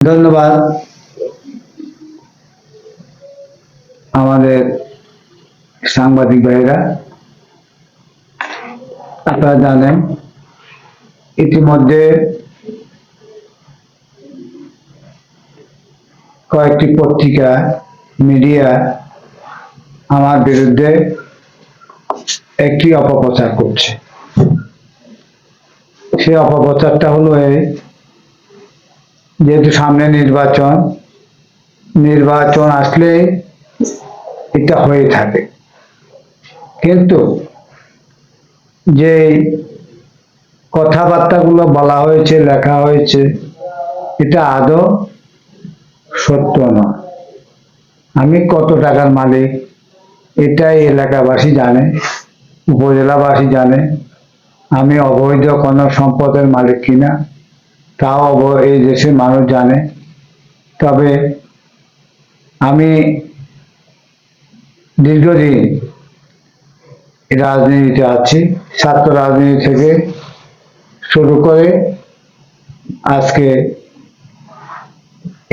ধন্যবাদ। আমাদের সাংবাদিক ভাইরা, আপনারা জানেন, ইতিমধ্যে কয়েকটি পত্রিকা, মিডিয়া আমার বিরুদ্ধে একটি অপপ্রচার করছে। সেই অপপ্রচারটা হলো এই যেহেতু সামনে নির্বাচন নির্বাচন আসলে এটা হয়ে থাকে। কিন্তু যে কথাবার্তাগুলো বলা হয়েছে, লেখা হয়েছে, এটা আদৌ সত্য নয় আমি কত টাকার মালিক, এটাই এলাকাবাসী জানে, উপজেলাবাসী জানে, আমি অবৈধ কোনো সম্পদের মালিক কিনা। তাও এই দেশের মানুষ জানে। তবে আমি দীর্ঘদিন রাজনীতিতে আছি, ছাত্র রাজনীতি থেকে শুরু করে আজকে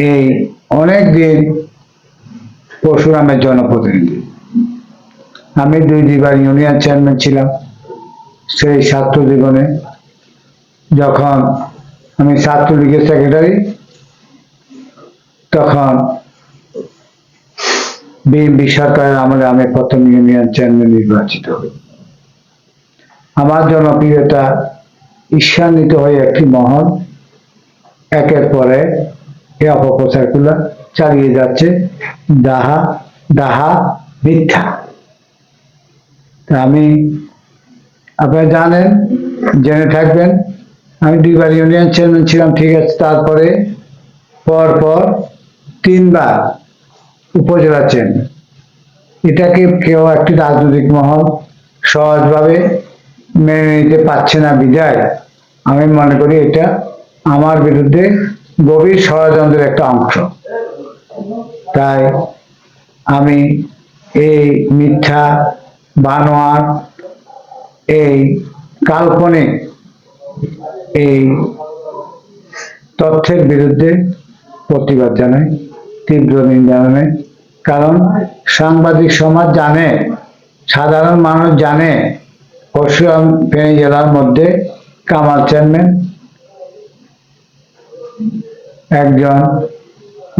এই অনেক দিন পরশুরামের জনপ্রতিনিধি। আমি দুই দুইবার ইউনিয়ন চেয়ারম্যান ছিলাম, সেই ছাত্র জীবনে যখন আমি ছাত্রলীগের সেক্রেটারি তখন বিএনপি সরকারের আমলে আমি প্রথম ইউনিয়ন চেয়ারম্যান নির্বাচিত হই। আমার জনপ্রিয়তা ঈর্ষান্বিত হয়ে একটি মহল, একের পরে এই অপপ্রচারগুলো চালিয়ে যাচ্ছে দাহা দাহা, মিথ্যা। আমি আপনারা জানেন, জেনে থাকবেন আমি দুইবার ইউনিয়ন চেয়ারম্যান ছিলাম, ঠিক আছে, তারপরে পর পর তিনবার উপজেলা চেয়ারম্যান। এটাকে কেউ একটি রাজনৈতিক মহল সহজভাবে মেনে নিতে পারছে না বিদায় আমি মনে করি এটা আমার বিরুদ্ধে গভীর ষড়যন্ত্রের একটা অংশ। তাই আমি এই মিথ্যা বানোয়ার, এই কাল্পনিক এই তথ্যের বিরুদ্ধে প্রতিবাদ জানায় তীব্র নিন্দা জানাই। কারণ সাংবাদিক সমাজ জানে, সাধারণ মানুষ জানে পরশুরাম ফেনী জেলার মধ্যে কামাল চেয়ারম্যান একজন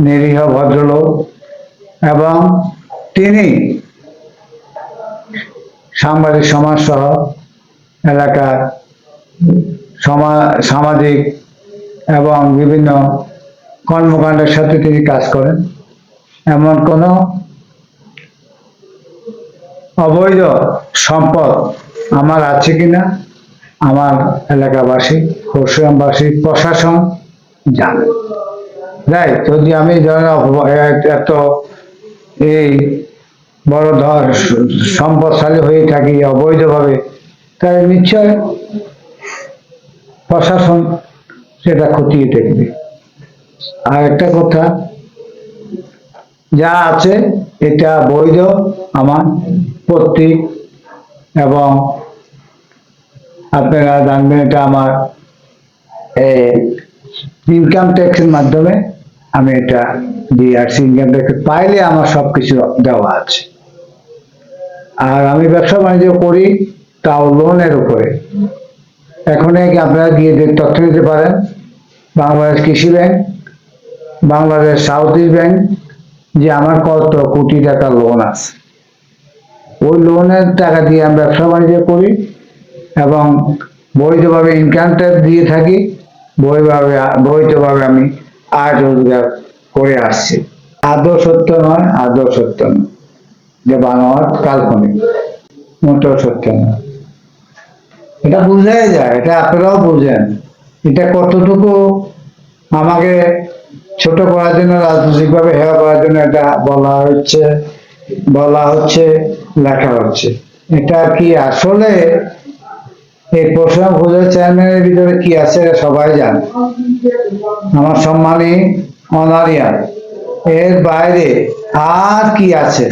নিরীহ ভদ্রলোক এবং তিনি সাংবাদিক সমাজ সহ এলাকার সামাজিক এবং বিভিন্ন কর্মকাণ্ডের সাথে তিনি কাজ করেন। এমন কোনো অবৈধ সম্পদ আমার আছে কিনা? আমার এলাকাবাসী পরশুরামবাসী প্রশাসন জানে। রাই যদি আমি এত এই বড় ধর সম্পদশালী হয়ে থাকি অবৈধভাবে, তাহলে নিশ্চয় প্রশাসন সেটা খতিয়ে দেখবে। আর একটা কথা, যা আছে এটা বৈধ আমার প্রতীক এবং আপনারা জানবেন এটা আমার ইনকাম ট্যাক্সের মাধ্যমে আমি এটা দিয়ে আসছি। ইনকাম ট্যাক্স পাইলে আমার সবকিছু দেওয়া আছে। আর আমি ব্যবসা বাণিজ্য করি তাও লোনের উপরে। এখন কি আপনারা গিয়ে তথ্য নিতে পারেন, বাংলাদেশ কৃষি bank, Bangladesh south east bank, যে আমার কত কোটি টাকা লোন আছে। ওই লোনের টাকা দিয়ে আমি ব্যবসা বাণিজ্য করি এবং বৈধভাবে ইনকাম ট্যাক্স দিয়ে থাকি, বৈধভাবে বৈধভাবে আমি আয় রোজগার করে আসছি। আদৌ সত্য নয়, আদৌ সত্য নয়। যে বানোয়ার কাল্পনিক, মোটেও সত্য নয়। এটা বুঝাই যায়, এটা আপনারাও বুঝেন। এটা কতটুকু আমাকে ছোট করার জন্য, রাজনৈতিকভাবে হেয় করার জন্য এটা বলা হচ্ছে বলা হচ্ছে, লেখা হচ্ছে। এটা কি আসলে এই প্রশ্ন ভোজের চেয়ারম্যানের ভিতরে কি আছে এটা সবাই জানে। আমার সম্মানী অনারিয়া এর বাইরে আর কি আছে?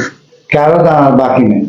কারও জানার বাকি নেই।